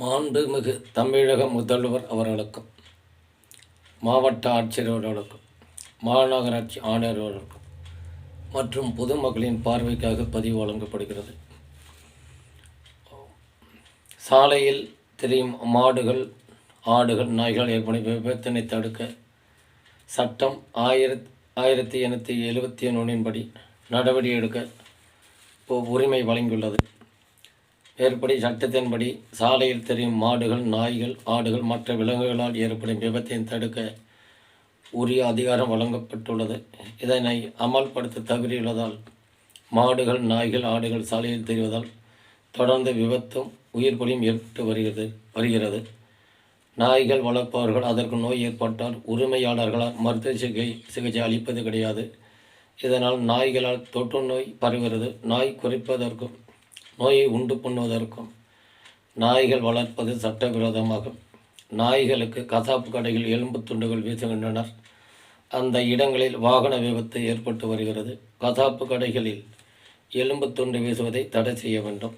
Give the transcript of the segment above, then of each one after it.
மாண்புமிகு தமிழக முதல்வர் அவர்களுக்கும் மாவட்ட ஆட்சியர்களுக்கும் மாநகராட்சி ஆணையர்களுக்கும் மற்றும் பொதுமக்களின் பார்வைக்காக பதிவு வழங்கப்படுகிறது. சாலையில் தெரியும் மாடுகள் ஆடுகள் நாய்கள் ஏற்படும் விபத்தினை தடுக்க சட்டம் ஆயிரத் ஆயிரத்தி எண்ணூற்றி எழுபத்தி ஒன்றின்படி நடவடிக்கை எடுக்க உரிமை வழங்கியுள்ளது. மேற்படி சட்டத்தின்படி சாலையில் தெரியும் மாடுகள் நாய்கள் ஆடுகள் மற்ற விலங்குகளால் ஏற்படும் விபத்தை தடுக்க உரிய அதிகாரம் வழங்கப்பட்டுள்ளது. இதனை அமல்படுத்த தவறியுள்ளதால் மாடுகள் நாய்கள் ஆடுகள் சாலையில் தெரிவதால் தொடர்ந்து விபத்தும் உயிர் பலியும் ஏற்பட்டு வருகிறது வருகிறது. நாய்கள் வளர்ப்பவர்கள் அதற்கு நோய் ஏற்பட்டால் உரிமையாளர்களால் மருத்துவ சிகிச்சை சிகிச்சை அளிப்பது கிடையாது. இதனால் நாய்களால் தொற்று நோய் பரவுகிறது. நாய் குறைப்பதற்கும் நோயை உண்டு பண்ணுவதற்கும் நாய்கள் வளர்ப்பது சட்டவிரோதமாகும். நாய்களுக்கு கசாப்பு கடையில் எலும்பு துண்டுகள் வீசுகின்றனர். அந்த இடங்களில் வாகன விபத்து ஏற்பட்டு வருகிறது. கசாப்பு கடைகளில் எலும்பு துண்டு வீசுவதை தடை செய்ய வேண்டும்.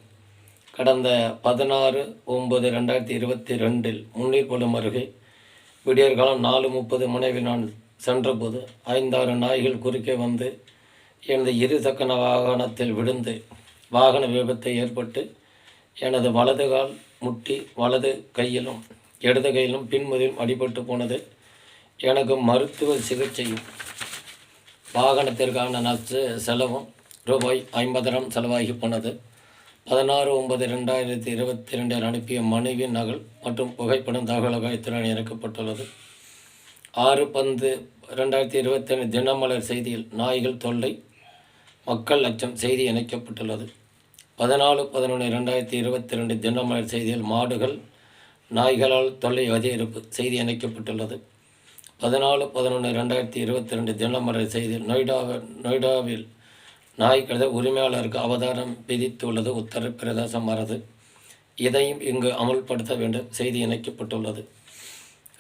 கடந்த பதினாறு ஒம்பது ரெண்டாயிரத்தி இருபத்தி ரெண்டில் முன்னீர்குளம் அருகே விடியற்காலம் நாலு முப்பது மனைவில் நான் சென்றபோது ஐந்தாறு நாய்கள் குறுக்கே வந்து எனது இருசக்கர வாகனத்தில் விழுந்து வாகன விபத்து ஏற்பட்டு எனது வலது கால் முட்டி வலது கையிலும் இடது கையிலும் பின்முதிலும் அடிபட்டு போனது. எனக்கு மருத்துவ சிகிச்சையும் வாகனத்திற்கான நச்சு செலவும் ரூபாய் ஐம்பதாயிரம் செலவாகி போனது. பதினாறு ஒன்பது ரெண்டாயிரத்தி இருபத்தி ரெண்டில் அனுப்பிய மனைவியின் நகல் மற்றும் புகைப்படம் தகவலகத்துடன் இத்துடன் இறக்கப்பட்டுள்ளது ஆறு பந்து ரெண்டாயிரத்தி இருபத்தி ரெண்டு தினமலர் செய்தியில் நாய்கள் தொல்லை மக்கள் அச்சம் செய்தி இணைக்கப்பட்டுள்ளது. பதினாலு பதினொன்று ரெண்டாயிரத்தி இருபத்தி ரெண்டு தினமலர் செய்தியில் மாடுகள் நாய்களால் தொல்லை அதிகரிப்பு செய்தி இணைக்கப்பட்டுள்ளது பதினாலு பதினொன்று ரெண்டாயிரத்தி இருபத்தி ரெண்டு தினமலர் செய்தியில் நொய்டாவில் நொய்டாவில் நாய்களது உரிமையாளருக்கு அவதாரம் விதித்துள்ளது உத்தரப்பிரதேசம் அரசு இதையும் இங்கு அமல்படுத்த வேண்டும் செய்தி இணைக்கப்பட்டுள்ளது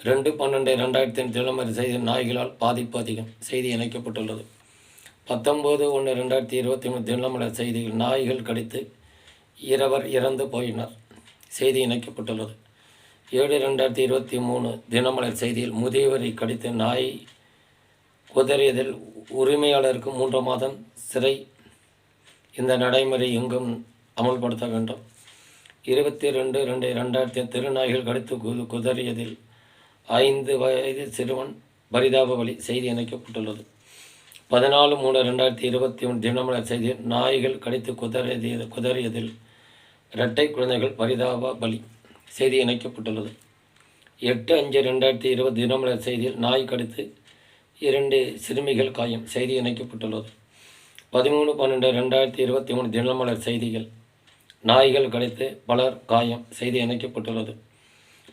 ரெண்டு பன்னெண்டு ரெண்டாயிரத்தி தினமலர் செய்தி நாய்களால் பாதிப்பு அதிகம் செய்தி இணைக்கப்பட்டுள்ளது பத்தொம்போது ஒன்று ரெண்டாயிரத்தி இருபத்தி மூணு தினமலர் செய்தியில் நாய்கள் கடித்து இரவர் இறந்து போயினர். செய்தி இணைக்கப்பட்டுள்ளது. ஏழு ரெண்டாயிரத்தி இருபத்தி மூணு தினமலர் செய்தியில் முதியவரை கடித்து நாய் குதறியதில் உரிமையாளருக்கு மூன்று மாதம் சிறை. இந்த நடைமுறை எங்கும் அமல்படுத்த வேண்டும். இருபத்தி ரெண்டு ரெண்டு ரெண்டாயிரத்தி திருநாய்கள் கடித்து கு குதறியதில் ஐந்து வயது சிறுவன் பரிதாப வழி செய்தி இணைக்கப்பட்டுள்ளது. பதினாலு மூணு ரெண்டாயிரத்தி இருபத்தி ஒன்று தினமலர் செய்தியில் நாய்கள் கடித்து குதறியது குதறியதில் இரட்டை குழந்தைகள் பரிதாப பலி செய்தி இணைக்கப்பட்டுள்ளது. எட்டு அஞ்சு ரெண்டாயிரத்தி இருபது தினமலர் செய்தியில் நாய் கடித்து இரண்டு சிறுமிகள் காயம் செய்தி இணைக்கப்பட்டுள்ளது. பதிமூணு பன்னெண்டு ரெண்டாயிரத்தி இருபத்தி மூணு தினமலர் செய்திகள் நாய்கள் கடித்து பலர் காயம் செய்தி இணைக்கப்பட்டுள்ளது.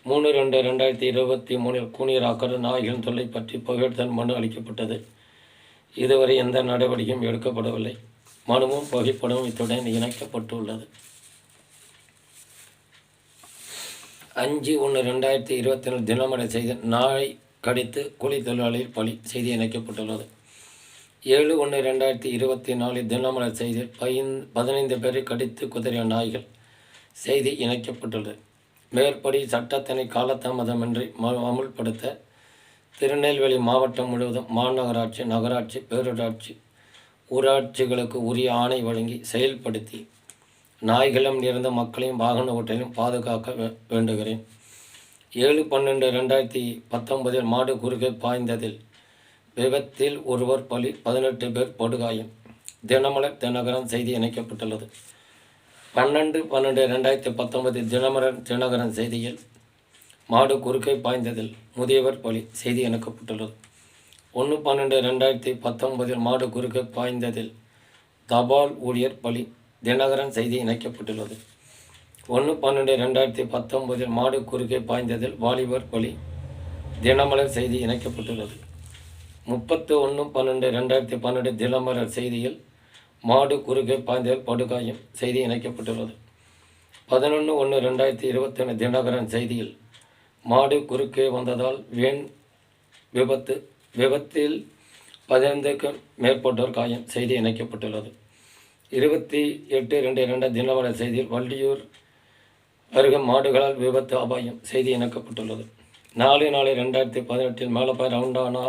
மூணு ரெண்டு ரெண்டாயிரத்தி இருபத்தி மூணில் கூனியராக்கடு நாய்களின் தொல்லை பற்றி புகைப்படம் மனு அளிக்கப்பட்டது. இதுவரை எந்த நடவடிக்கையும் எடுக்கப்படவில்லை. மனுவும் புகைப்படமும் இத்துடன் இணைக்கப்பட்டுள்ளது. அஞ்சு ஒன்று ரெண்டாயிரத்தி இருபத்தி நாலு தினமடை செய்தி நாய் கடித்து கூலி தொழிலாளியில் பலி செய்தி இணைக்கப்பட்டுள்ளது. ஏழு ஒன்று ரெண்டாயிரத்தி இருபத்தி நாலு தினமலர் செய்தி பயன் பதினைந்து பேரை கடித்து குதிரைய நாய்கள் செய்தி இணைக்கப்பட்டுள்ளது. மேற்படி சட்டத்தினை காலதாமதமின்றி ம அமுல்படுத்த திருநெல்வேலி மாவட்டம் முழுவதும் மாநகராட்சி நகராட்சி பேரூராட்சி ஊராட்சிகளுக்கு உரிய ஆணை வழங்கி செயல்படுத்தி நாய்களும் இருந்த மக்களையும் வாகன ஓட்டலையும் பாதுகாக்க வேண்டுகிறேன். ஏழு பன்னெண்டு ரெண்டாயிரத்தி பத்தொன்பதில் மாடு குறுக்கே பாய்ந்ததில் விபத்தில் ஒருவர் பலி பதினெட்டு பேர் படுகாயம். தினமலர் தினகரன் செய்தி இணைக்கப்பட்டுள்ளது. பன்னெண்டு பன்னெண்டு ரெண்டாயிரத்தி பத்தொன்பது தினமரன் தினகரன் செய்தியில் மாடு குறுக்கை பாய்ந்ததில் முதியவர் பலி செய்தி இணைக்கப்பட்டுள்ளது ஒன்று பன்னெண்டு ரெண்டாயிரத்தி பத்தொன்பதில் மாடு குறுக்கை பாய்ந்ததில் தபால் ஊழியர் பலி தினகரன் செய்தி இணைக்கப்பட்டுள்ளது. ஒன்று பன்னெண்டு ரெண்டாயிரத்தி பத்தொன்பதில் மாடு குறுக்கே பாய்ந்ததில் வாலிபர் பலி தினமலர் செய்தி இணைக்கப்பட்டுள்ளது. முப்பத்து ஒன்று பன்னெண்டு ரெண்டாயிரத்தி பன்னெண்டு தினமலர் செய்தியில் மாடு குறுக்கே பாய்ந்ததில் படுகாயம் செய்தி இணைக்கப்பட்டுள்ளது. பதினொன்று ஒன்று ரெண்டாயிரத்தி இருபத்தி ஒன்று தினகரன் செய்தியில் மாடு குறுக்கே வந்ததால் வேன் விபத்து விபத்தில் பதினைந்துக்கும் மேற்பட்டோர் காயம் செய்தி இணைக்கப்பட்டுள்ளது. இருபத்தி எட்டு ரெண்டு ரெண்டு தினமலர் செய்தியில் வள்ளியூர் அருகே மாடுகளால் விபத்து அபாயம் செய்தி இணைக்கப்பட்டுள்ளது. நாலு நாலு ரெண்டாயிரத்தி பதினெட்டில் மேலப்பாய் ரவுண்டானா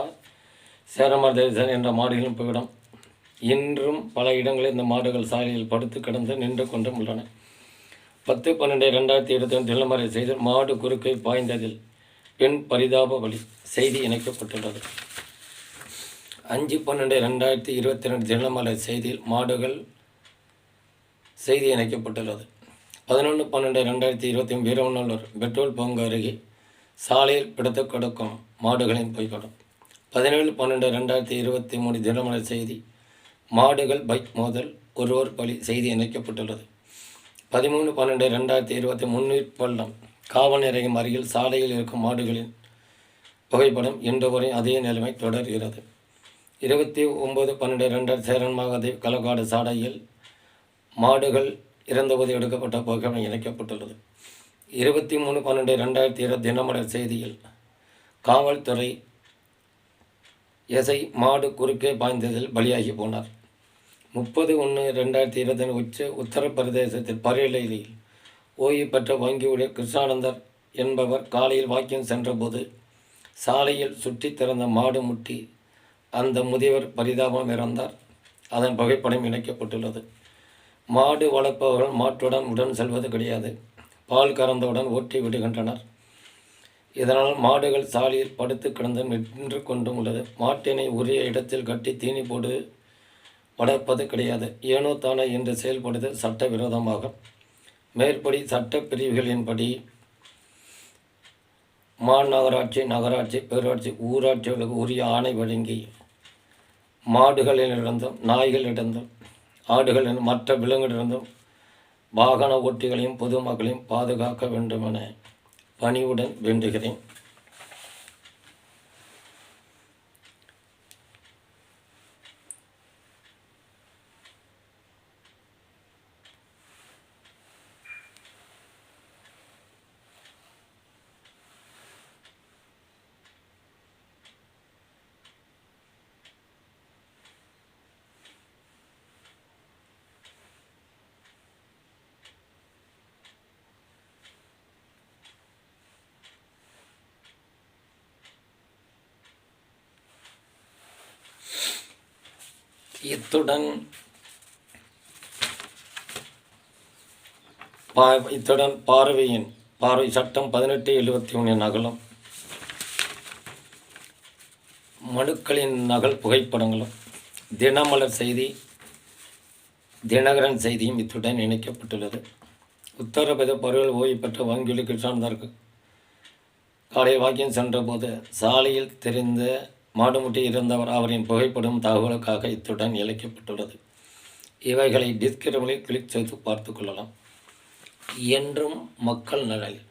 சேரமார் தேசன் என்ற மாடுகளின் புகடம் இன்றும் பல இடங்களில் இந்த மாடுகள் சாலையில் படுத்து கிடந்து நின்று கொண்டும் உள்ளன. பத்து பன்னெண்டு ரெண்டாயிரத்தி இருபத்தி ரெண்டு நிலமறை செய்து மாடு குறுக்கை பாய்ந்ததில் பெண் பரிதாப வழி செய்தி இணைக்கப்பட்டுள்ளது. அஞ்சு பன்னெண்டு ரெண்டாயிரத்தி இருபத்தி ரெண்டு தினமலை செய்தியில் மாடுகள் செய்தி இணைக்கப்பட்டுள்ளது. பதினொன்று பன்னெண்டு ரெண்டாயிரத்தி இருபத்தி வீரவநல்லூர் பெட்ரோல் பங்கு அருகே சாலையில் பிடித்து கொடுக்கும் மாடுகளின் புகைப்படம் பதினேழு பன்னெண்டு ரெண்டாயிரத்தி இருபத்தி மூணு தினமலை செய்தி மாடுகள் பைக் மோதல் ஒருவர் பலி செய்தி இணைக்கப்பட்டுள்ளது. பதிமூணு பன்னெண்டு ரெண்டாயிரத்தி இருபத்தி முன்னிற்பள்ளம் காவல் நிலையம் அருகில் சாலையில் இருக்கும் மாடுகளின் புகைப்படம் இன்று வரை அதே நிலைமை தொடர்கிறது. இருபத்தி ஒம்பது பன்னெண்டு ரெண்டாயிரத்தி சேரன் மகாதேவ் களக்காடு சாலையில் மாடுகள் இறந்தபோது எடுக்கப்பட்ட புகைப்படம் இணைக்கப்பட்டுள்ளது. இருபத்தி மூணு பன்னெண்டு ரெண்டாயிரத்தி இருபது தினமலர் செய்தியில் காவல்துறை எசை மாடு குறுக்கே பாய்ந்ததில் பலியாகி போனார். முப்பது ஒன்று ரெண்டாயிரத்தி இருபத்தி உச்ச உத்தரப்பிரதேசத்தில் பரேலையில் ஓய்வு பெற்ற வங்கியுடைய கிருஷ்ணானந்தர் என்பவர் காலையில் வாக்கியம் சென்றபோது சாலையில் சுற்றி திறந்த மாடு முட்டி அந்த முதியவர் பரிதாபம் இறந்தார். அதன் புகைப்படம் இணைக்கப்பட்டுள்ளது. மாடு வளர்ப்பவர்கள் மாட்டுடன் உடன் செல்வது கிடையாது. பால் கறந்தவுடன் ஓட்டி விடுகின்றனர். இதனால் மாடுகள் சாலையில் படுத்து கிடந்து நின்று கொண்டும் உள்ளது. மாட்டினை உரிய இடத்தில் கட்டி தீனி போடு வளர்ப்பது கிடையாது. ஏனோ தானே என்று செயல்படுவது சட்டவிரோதமாகும் மேற்படி சட்ட பிரிவுகளின்படி மாநகராட்சி நகராட்சி பேராட்சி ஊராட்சிகளுக்கு உரிய ஆணை வழங்கி மாடுகளிலிருந்தும் நாய்களிடந்தும் ஆடுகளின் மற்ற விலங்குகளிலிருந்தும் வாகன ஓட்டிகளையும் பொதுமக்களையும் பாதுகாக்க வேண்டுமென பணிவுடன் வேண்டுகிறேன். இத்துடன் பா இத்துடன் பார்வையின் பார்வை சட்டம் பதினெட்டு எழுபத்தி ஒன்றின் அகலம் மனுக்களின் நகல் புகைப்படங்களும் தினமலர் செய்தி தினகரன் செய்தியும் இத்துடன் இணைக்கப்பட்டுள்ளது. உத்தரப்பிரதேச பருவல் ஓய்வு பெற்ற வங்கியில் கிருஷ்ணானந்தருக்கு காலை வாக்கியம் சென்றபோது சாலையில் தெரிந்த மாடுமுட்டி இருந்தவர் அவரின் புகைப்படம் தகவலுக்காக இத்துடன் இழைக்கப்பட்டுள்ளது இவைகளை டிஸ்கிரிப்ஷனில் கிளிக் செய்து பார்த்து கொள்ளலாம். என்றும் மக்கள் நலனில்.